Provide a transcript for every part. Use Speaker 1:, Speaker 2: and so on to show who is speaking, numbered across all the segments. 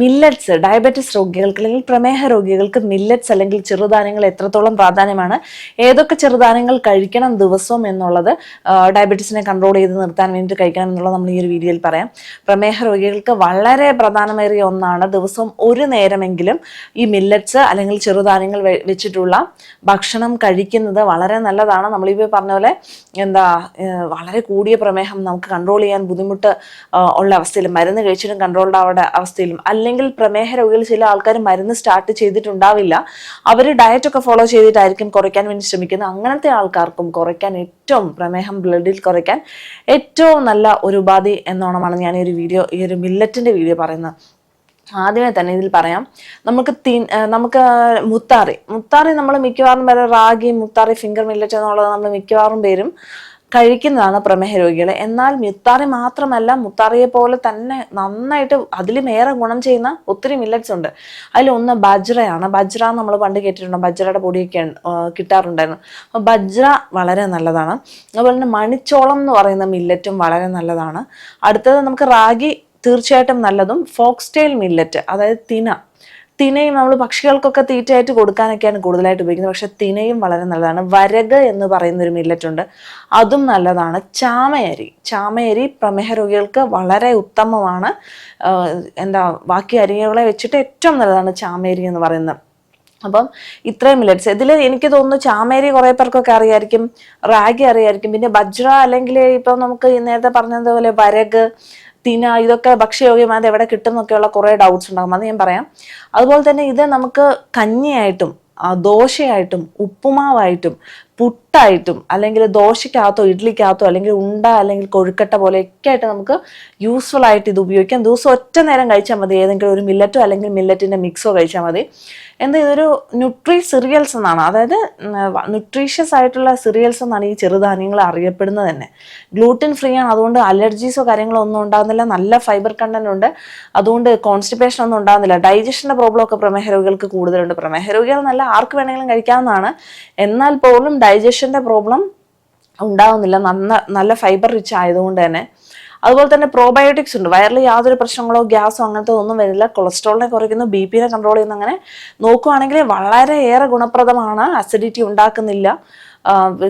Speaker 1: Millets diabetes രോഗികൾക്ക് അല്ലെങ്കിൽ പ്രമേഹ രോഗികൾക്ക് മില്ലറ്റ്സ് അല്ലെങ്കിൽ ചെറുധാന്യങ്ങൾ എത്രത്തോളം പ്രാധാന്യമാണ് ഏതൊക്കെ ചെറുധാന്യങ്ങൾ കഴിക്കണം ദിവസവും എന്നുള്ളത് ഡയബറ്റീസിനെ കൺട്രോൾ ചെയ്ത് നിർത്താൻ വേണ്ടി കഴിക്കണം എന്നുള്ളത് നമ്മൾ ഈ ഒരു വീഡിയോയിൽ പറയാം. പ്രമേഹ രോഗികൾക്ക് വളരെ പ്രധാനമേറിയ ഒന്നാണ് ദിവസം ഒരു നേരമെങ്കിലും ഈ മില്ലറ്റ്സ് അല്ലെങ്കിൽ ചെറുധാന്യങ്ങൾ വെച്ചിട്ടുള്ള ഭക്ഷണം കഴിക്കുന്നത് വളരെ നല്ലതാണ്. നമ്മളിപ്പോൾ പറഞ്ഞ പോലെ എന്താ വളരെ കൂടിയ പ്രമേഹം നമുക്ക് കൺട്രോൾ ചെയ്യാൻ ബുദ്ധിമുട്ട് ഉള്ള അവസ്ഥയിൽ മരുന്ന് കഴിച്ചിട്ടും കൺട്രോൾഡ് ആവേണ്ട അവസ്ഥയിലും അല്ലെങ്കിൽ പ്രമേഹ രോഗികൾ ചില ആൾക്കാർ മരുന്ന് സ്റ്റാർട്ട് ചെയ്തിട്ടുണ്ടാവില്ല. അവർ ഡയറ്റ് ഒക്കെ ഫോളോ ചെയ്തിട്ടായിരിക്കും കുറയ്ക്കാൻ വേണ്ടി ശ്രമിക്കുന്നത്. അങ്ങനത്തെ ആൾക്കാർക്കും കുറയ്ക്കാൻ ഏറ്റവും പ്രമേഹം ബ്ലഡിൽ കുറയ്ക്കാൻ ഏറ്റവും നല്ല ഒരു ഉപാധി എന്നോണമാണ് ഞാൻ ഈ ഒരു വീഡിയോ ഈ ഒരു മില്ലറ്റിന്റെ വീഡിയോ പറയുന്നത്. ആദ്യമേ തന്നെ ഇതിൽ പറയാം. നമുക്ക് തീ നമുക്ക് മുത്താറി. മുത്താറി നമ്മൾ മിക്കവാറും പേര് റാഗി മുത്താറി ഫിംഗർ മില്ലറ്റ് എന്നുള്ളത് നമ്മൾ മിക്കവാറും പേരും കഴിക്കുന്നതാണ് പ്രമേഹ രോഗികൾ എന്നാൽ മുത്താറി മാത്രമല്ല മുത്താറിയെ പോലെ തന്നെ നന്നായിട്ട് അതിലും ഏറെ ഗുണം ചെയ്യുന്ന ഒത്തിരി മില്ലറ്റ്സ് ഉണ്ട്. അതിലൊന്ന് ബജ്രയാണ്. ബജ്ര നമ്മൾ പണ്ട് കേട്ടിട്ടുണ്ട്? ബജ്രയുടെ പൊടിയൊക്കെ കിട്ടാറുണ്ടായിരുന്നു. അപ്പോൾ ബജ്ര വളരെ നല്ലതാണ്. അതുപോലെ തന്നെ മണിച്ചോളം എന്ന് പറയുന്ന മില്ലറ്റും വളരെ നല്ലതാണ്. അടുത്തത് നമുക്ക് റാഗി തീർച്ചയായിട്ടും നല്ലതും. ഫോക്സ്റ്റെയിൽ മില്ലറ്റ് അതായത് തിന. തിനയും നമ്മൾ പക്ഷികൾക്കൊക്കെ തീറ്റയായിട്ട് കൊടുക്കാനൊക്കെയാണ് കൂടുതലായിട്ട് ഉപയോഗിക്കുന്നത്. പക്ഷെ തിനയും വളരെ നല്ലതാണ്. വരക് എന്ന് പറയുന്ന ഒരു മില്ലറ്റ് ഉണ്ട്. അതും നല്ലതാണ്. ചാമയരി. ചാമയരി പ്രമേഹ രോഗികൾക്ക് വളരെ ഉത്തമമാണ്. എന്താ ബാക്കി അരികളെ വെച്ചിട്ട് ഏറ്റവും നല്ലതാണ് ചാമയരി എന്ന് പറയുന്നത്. അപ്പം ഇത്രയും മില്ലറ്റ്സ് ഇതിൽ എനിക്ക് തോന്നുന്നു ചാമേരി കുറേ പേർക്കൊക്കെ അറിയായിരിക്കും. റാഗി അറിയായിരിക്കും. പിന്നെ ബജ്ര അല്ലെങ്കിൽ ഇപ്പം നമുക്ക് നേരത്തെ പറഞ്ഞതുപോലെ വരക് തിന ഇതൊക്കെ ഭക്ഷ്യയോഗ്യമായത് എവിടെ കിട്ടും എന്നൊക്കെയുള്ള കുറേ ഡൗട്ട്സ് ഉണ്ടാകും. അത് ഞാൻ പറയാം. അതുപോലെ തന്നെ ഇത് നമുക്ക് കഞ്ഞിയായിട്ടും ദോശയായിട്ടും ഉപ്പുമാവായിട്ടും പുട്ടായിട്ടും അല്ലെങ്കിൽ ദോശയ്ക്കകത്തോ ഇഡ്ഡലിക്കകത്തോ അല്ലെങ്കിൽ ഉണ്ട അല്ലെങ്കിൽ കൊഴുക്കട്ട ഒക്കെ ആയിട്ട് നമുക്ക് യൂസ്ഫുൾ ആയിട്ട് ഇത് ഉപയോഗിക്കാം. ദിവസം ഒറ്റ നേരം കഴിച്ചാൽ മതി. ഏതെങ്കിലും ഒരു മില്ലറ്റോ അല്ലെങ്കിൽ മില്ലറ്റിന്റെ മിക്സോ കഴിച്ചാൽ മതി. എന്താ ഇതൊരു ന്യൂട്രി സിറിയൽസ് എന്നാണ്. അതായത് ന്യൂട്രീഷ്യസ് ആയിട്ടുള്ള സിറിയൽസ് എന്നാണ് ഈ ചെറുധാന്യങ്ങൾ അറിയപ്പെടുന്നത് തന്നെ. ഗ്ലൂട്ടിൻ ഫ്രീ ആണ്. അതുകൊണ്ട് അലർജീസോ കാര്യങ്ങളോ ഒന്നും ഉണ്ടാകുന്നില്ല. നല്ല ഫൈബർ കണ്ടന്റ് ഉണ്ട്. അതുകൊണ്ട് കോൺസ്റ്റിപ്പേഷൻ ഒന്നും ഉണ്ടാകുന്നില്ല. ഡൈജഷന്റെ പ്രോബ്ലം ഒക്കെ പ്രമേഹ രോഗികൾക്ക് കൂടുതലുണ്ട്. പ്രമേഹ രോഗികൾ നല്ല ആർക്ക് വേണമെങ്കിലും കഴിക്കാവുന്നതാണ്. എന്നാൽ പോലും ഡൈജഷന്റെ പ്രോബ്ലം ഉണ്ടാവുന്നില്ല. നന്ന നല്ല ഫൈബർ റിച്ച് ആയതുകൊണ്ട് തന്നെ. അതുപോലെ തന്നെ പ്രോബയോട്ടിക്സ് ഉണ്ട്. വയറിൽ യാതൊരു പ്രശ്നങ്ങളോ ഗ്യാസോ അങ്ങനത്തെ ഒന്നും വരില്ല. കൊളസ്ട്രോളിനെ കുറയ്ക്കുന്നു ബി പിനെ കൺട്രോൾ ചെയ്യുന്നു അങ്ങനെ നോക്കുവാണെങ്കിൽ വളരെയേറെ ഗുണപ്രദമാണ് അസിഡിറ്റി ഉണ്ടാക്കുന്നില്ല.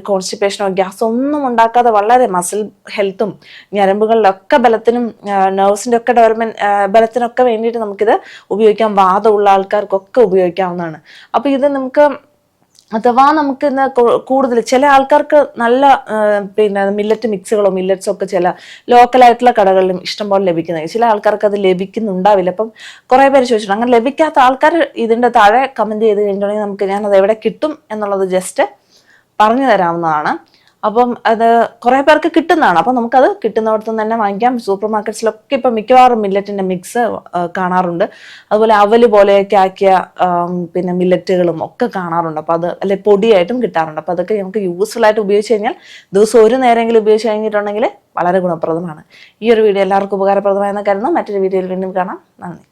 Speaker 1: കോൺസ്റ്റിപ്പേഷനോ ഗ്യാസോ ഒന്നും ഉണ്ടാക്കാതെ വളരെ മസിൽ ഹെൽത്തും ഞരമ്പുകളിലൊക്കെ ബലത്തിനും നെർവ്സിന്റെ ഒക്കെ ഡെവലപ്മെന്റ് ബലത്തിനൊക്കെ വേണ്ടിയിട്ട് നമുക്കിത് ഉപയോഗിക്കാം. വാദമുള്ള ആൾക്കാർക്കൊക്കെ ഉപയോഗിക്കാവുന്നതാണ്. അപ്പോൾ ഇത് നമുക്ക് അഥവാ നമുക്ക് ഇന്ന് കൂടുതൽ ചില ആൾക്കാർക്ക് നല്ല പിന്നെ മില്ലറ്റ് മിക്സുകളോ മില്ലറ്റ്സോ ഒക്കെ ചില ലോക്കലായിട്ടുള്ള കടകളിലും ഇഷ്ടംപോലെ ലഭിക്കുന്നത് ചില ആൾക്കാർക്ക് അത് ലഭിക്കുന്നുണ്ടാവില്ല. അപ്പം കുറേ പേര് ചോദിച്ചിട്ടുണ്ട് അങ്ങനെ ലഭിക്കാത്ത ആൾക്കാർ ഇതിന്റെ താഴെ കമന്റ് ചെയ്ത് കഴിഞ്ഞിട്ടുണ്ടെങ്കിൽ നമുക്ക് ഞാൻ അത് എവിടെ കിട്ടും? എന്നുള്ളത് ജസ്റ്റ് പറഞ്ഞു തരാവുന്നതാണ്. അപ്പം അത് കുറേ പേർക്ക് കിട്ടുന്നതാണ്. അപ്പം നമുക്കത് കിട്ടുന്നിടത്തു നിന്ന് തന്നെ വാങ്ങിക്കാം. സൂപ്പർ മാർക്കറ്റ്സിലൊക്കെ ഇപ്പം മിക്കവാറും മില്ലറ്റിന്റെ മിക്സ് കാണാറുണ്ട്. അതുപോലെ അവൽ പോലെയൊക്കെ ആക്കിയ പിന്നെ മില്ലറ്റുകളും ഒക്കെ കാണാറുണ്ട്. അപ്പം അത് അല്ലെ പൊടിയായിട്ടും കിട്ടാറുണ്ട്. അപ്പം അതൊക്കെ നമുക്ക് യൂസ്ഫുൾ ആയിട്ട് ഉപയോഗിച്ച് കഴിഞ്ഞാൽ ദിവസം ഒരു നേരമെങ്കിലും ഉപയോഗിച്ച് കഴിഞ്ഞിട്ടുണ്ടെങ്കിൽ വളരെ ഗുണപ്രദമാണ്. ഈ ഒരു വീഡിയോ എല്ലാവർക്കും ഉപകാരപ്രദമായെന്ന് കരുതുന്നു. മറ്റൊരു വീഡിയോയിൽ വീണ്ടും കാണാം. നന്ദി.